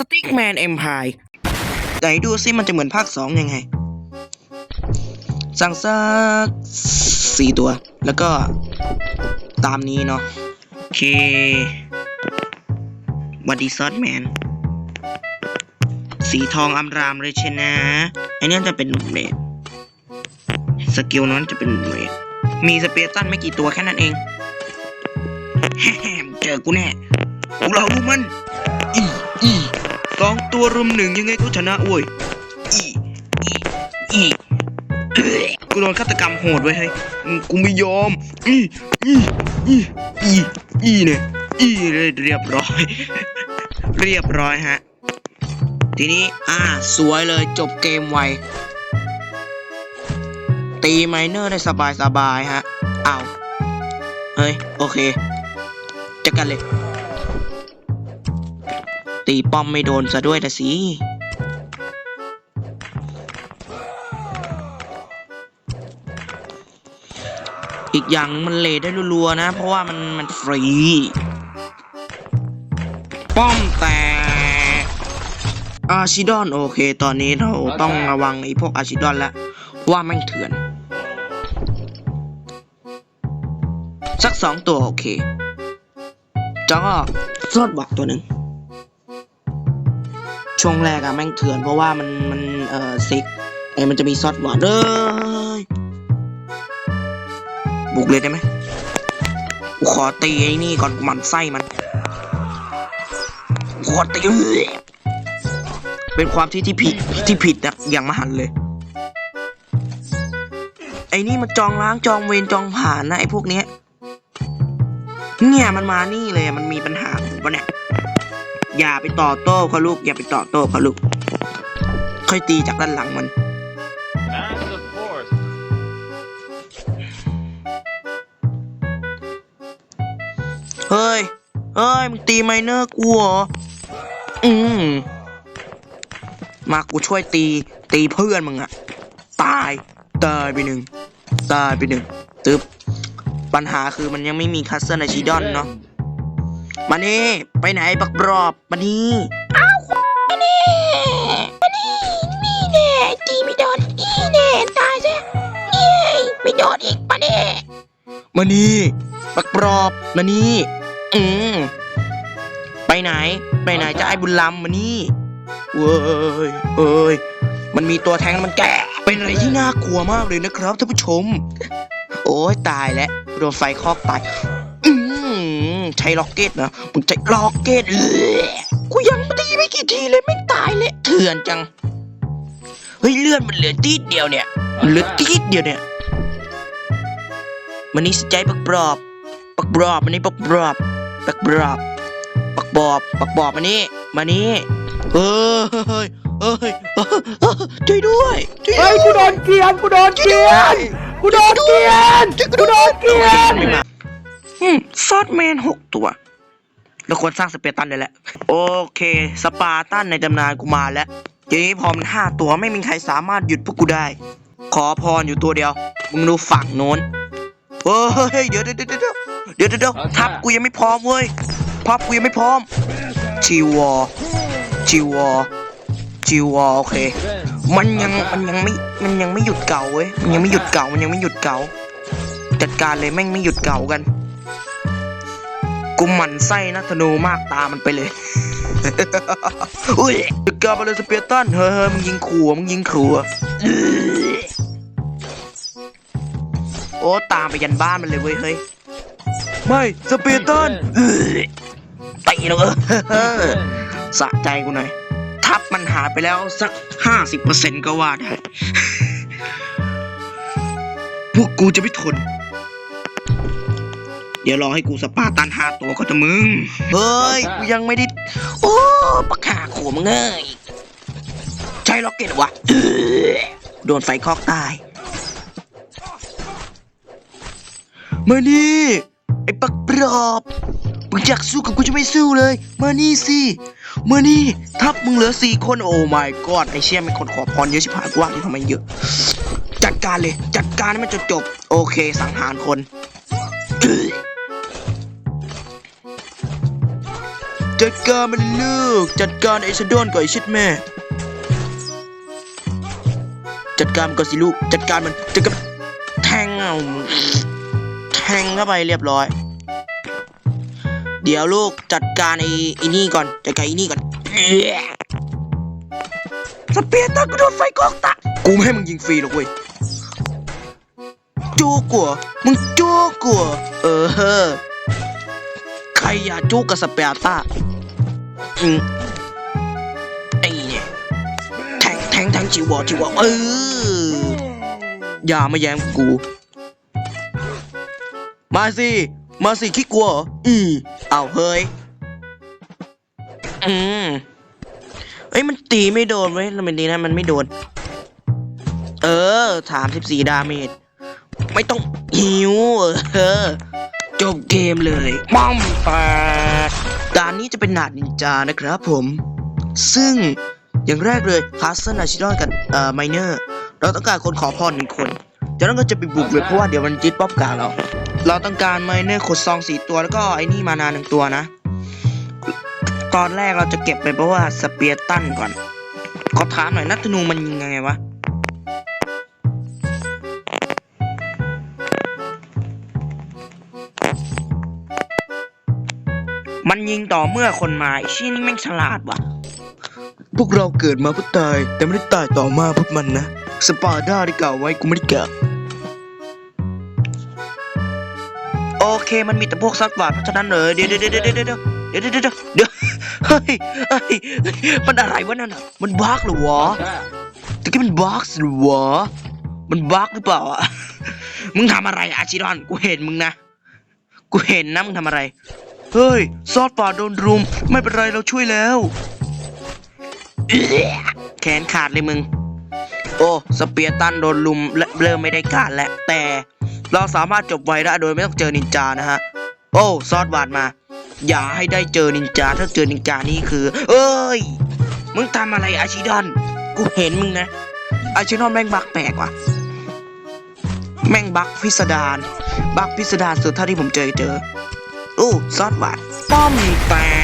สติ๊กแมนเอ็มพายไหนดูซิมันจะเหมือนภาคสองยังไง สั่งสักสี่ตัว แล้วก็ตามนี้เนาะโอเควัดดีซอสแมน สีทองอำรามเลยใช่นะไอเนี้ยจะเป็นเรดสกิลนั้นจะเป็นเรดมีสเปียร์ตันไม่กี่ตัวแค่นั้นเองแฮมเจอกูแน่พวกเรารู้มันอีอี สองตัวรุมหนึ่งยังไงก็ชนะโว้ยอีอีอีกูโดนฆาตกรรมโหดไว้ยเฮ้กูไม่ยอมอีอีอีอีอีเนี่ยอีเลยเรียบร้อย เรียบร้อยฮะ ทีนี้ อ่า สวยเลยจบเกมไว ตีไมเนอร์ได้สบายสบายฮะ เอา เฮ้ย โอเคจัดกันเลย ตีป้อมไม่โดนซะด้วยนะสิอีกอย่างมันเลทได้รัวๆนะ เพราะว่ามันมันฟรี ป้อมแต่อาชิดอนโอเค ตอนนี้เราต้องระวังไอ้พวกอาชิดอนแล้วว่าแม่งเถื่อน สักสองตัวโอเค แล้วก็ซอดบักตัวหนึ่ง ช่วงแรกอะแม่งเถื่อนเพราะว่ามันมันเอ่อซิกไอ้มันจะมีซอสหวานเลยบุกเลยได้ไหมกูขอตีไอ้นี่ก่อนกูมันไส้มันขอตีเป็นความที่ที่ผิดที่ผิดอะอย่างมหันเลย ไอ้นี่มันจองล้างจองเวรจองผ่านนะไอ้พวกเนี้ยเนี่ยมันมานี่เลยมันมีปัญหาผมปะเนี่ย อย่าไปต่อโต้เขาลูก อย่าไปต่อโต้เขาลูก ค่อยตีจากด้านหลังมัน เฮ้ย เฮ้ย มึงตีไมเนอร์กูเหรอ อืม มากูช่วยตี ตีเพื่อนมึงอะตาย ตายไปหนึ่ง ตายไปหนึ่งตึ๊บ ปัญหาคือมันยังไม่มีคัสเซิลในชีดอนเนาะ มานี่ไปไหนบักบรอบมานี่อ้าวมานี่มานี่นี่แน่ตีไม่โดนอีแน่ตายซะเย้ไม่โดนอีกมานี่มานี่บักบรอบมานี่อืมไปไหน ไปไหนจะไอ้บุญลำมานี่เว้ยเอ้ยมันมีตัวแทงมันแก่เป็นอะไรที่น่ากลัวมากเลยนะครับท่านผู้ชม โอ้ยตายแล้วโดนไฟคอกตายอืม ใช้ล็อกเก็ตนะมึงใช้ล็อกเก็ตเออกูยังตีไม่กี่ทีเลยไม่ตายเลยเถื่อนจัง เฮ้ยเลื่อนมันเหลือตีดเดียวเนี่ยเหลือตีดเดียวเนี่ยมันนี่สใจปักบรอบปักบรอบมันนี่ปักบรอบปักบรอบปักบอบปักบอบมานี่มานี่เอ้ยเอ้ยเอ้ยเอ้ยช่วยด้วยช่วยด้เฮ้วยกูโดนเกียนกูโดนเกียนกูโดนเกียนกูโดนเกียน อืมซอสแมนหกตัวเราควรสร้างสเปรตันได้แล้วโอเค สปาร์ตันในตำนานกูมาแล้วทีนี้พอมันห้าตัวไม่มีใครสามารถหยุดพวกกูได้ ขอพรอยู่ตัวเดียว มึงดูฝั่งโน้นเฮ้ยเดี๋ยวเดี๋ยวเดี๋ยวเดี๋ยวเดี๋ยวเดี๋ยวทับกูยังไม่พร้อมเว้ยพับกูยังไม่พร้อมชิววอชิววอชิววอโอเค มันยังมันยังไม่มันยังไม่หยุดเก่าเว้ยมันยังไม่หยุดเก่ามันยังไม่หยุดเก่าจัดการเลยแม่งไม่หยุดเก่ากัน กูหมั่นไส้นักธนูมากตามมันไปเลย อุ้ยจัดการไปเลยสเปียร์ตันเฮ้ยเฮ้ยมึงยิงขู่อะมึงยิงขู่อะโอ้ตามไปยันบ้านมันเลยเว้ยเฮ้ยไม่สเปียร์ตันเอ้ยตีแล้วเออสะใจกูหน่อยทับมันหายไปแล้วสักห้าสิบเปอร์เซ็นก็ว่าได้พวกกูจะไม่ทน เดี๋ยวรอให้กูสปาร์ตันห้าตัวก็จะมึง เฮ้ย กูยังไม่ได้ โอ้ปากกาโขมึงเอ้ยใช่ล็อกเก็ตเหรอวะเอ้ยโดนไฟคอกตายมานี่ไอ้ปักปรอบมึงอยากสู้กับกูจะไม่สู้เลย มานี่สิมานี่ทับมึงเหลือสี่คนโอ้ my god ไอเชี่ยมีคนขอพรเยอะชิบหายกว่าที่ทำไมเยอะ จัดการเลย จัดการให้มันจบจบๆโอเค สังหารคน จัดการมันลูก จัดการไอ้ชะโดนกับไอ้ชิดแม่ จัดการมันก่อนสิลูก จัดการมันจัดการแทงเอาแทงเข้าไปเรียบร้อย เดี๋ยวลูกจัดการไอ้ไอ้นี่ก่อน จัดการไอ้นี่ก่อนสเปียร์ตากระโดดไฟกอกตะกูไม่ให้มึงยิงฟรีหรอกเว้ยจูกัว มึงจูกัว เออเฮ้อใครอยากจูกับสเปียร์ตา อืมไอ้เนี่ยแทงแทงแทงจิววอจิววอเอออย่ามาแย้มกู มาสิ มาสิขี้กลัวเหรออือเอาเฮ้ย อืมเอ้ยมันตีไม่โดนเว้ยแล้วมันดีนะมันไม่โดน เออถามสิบสี่ดาเมจ ไม่ต้องหิว เออ จบเกมเลยป้อมแตก ด่านนี้จะเป็นหนาดนินจานะครับผม ซึ่งอย่างแรกเลยคาสเซิลอาชิดอนกับเอ่อไมเนอร์ เราต้องการคนขอพรหนึ่งคน จากนั้นก็จะไปบุกเลยเพราะว่าเดี๋ยวมันยึดป๊อปกาเรา เราต้องการไมเนอร์ขดซองสี่ตัวแล้วก็ไอ้นี่มานาหนึ่งตัวนะ ตอนแรกเราจะเก็บไปเพราะว่าสเปียร์ตันก่อน ขอถามหน่อยนักธนูมันยิงยังไงวะ มันยิงต่อเมื่อคนมาไอ้ชี้นี่แม่งฉลาดว่ะ พวกเราเกิดมาเพื่อตาย แต่ไม่ได้ตายต่อมาเพื่อมันนะ สปาร์ด้าที่กล่าวไว้กูไม่ได้กล่าวโอเคมันมีแต่พวกซัดหวาดเพราะฉะนั้นเลยเดี๋ยวเดี๋ยวเดี๋ยวเดี๋ยวเดี๋ยวเดี๋ยวเดี๋ยวเดี๋ยวเดี๋ยวเฮ้ยเฮ้ยมันอะไรวะนั่นอะมันบั๊กเหรอวะตะกี้มันบั๊กหรือวะมันบั๊กหรือเปล่าอะมึงทำอะไรอะอาชิรอนกูเห็นมึงนะกูเห็นนะมึงทำอะไร เฮ้ย ซอสป่าโดนรุม ไม่เป็นไรเราช่วยแล้วแขนขาดเลยมึง โอ้ สเปียร์ตันโดนลุมและเริ่มไม่ได้การแล้วแต่เราสามารถจบไวได้โดยไม่ต้องเจอนินจานะฮะ โอ้ ซอสบาดมา อย่าให้ได้เจอนินจาถ้าเจอนินจานี่คือ เอ้ย มึงทำอะไรอาชิดอน กูเห็นมึงนะ อาชิดอนแม่งบักแปลกว่ะ แม่งบักพิสดาร บักพิสดารสุดเท่าที่ผมเจอเจอ อ้ซอสหวานป้อมแตก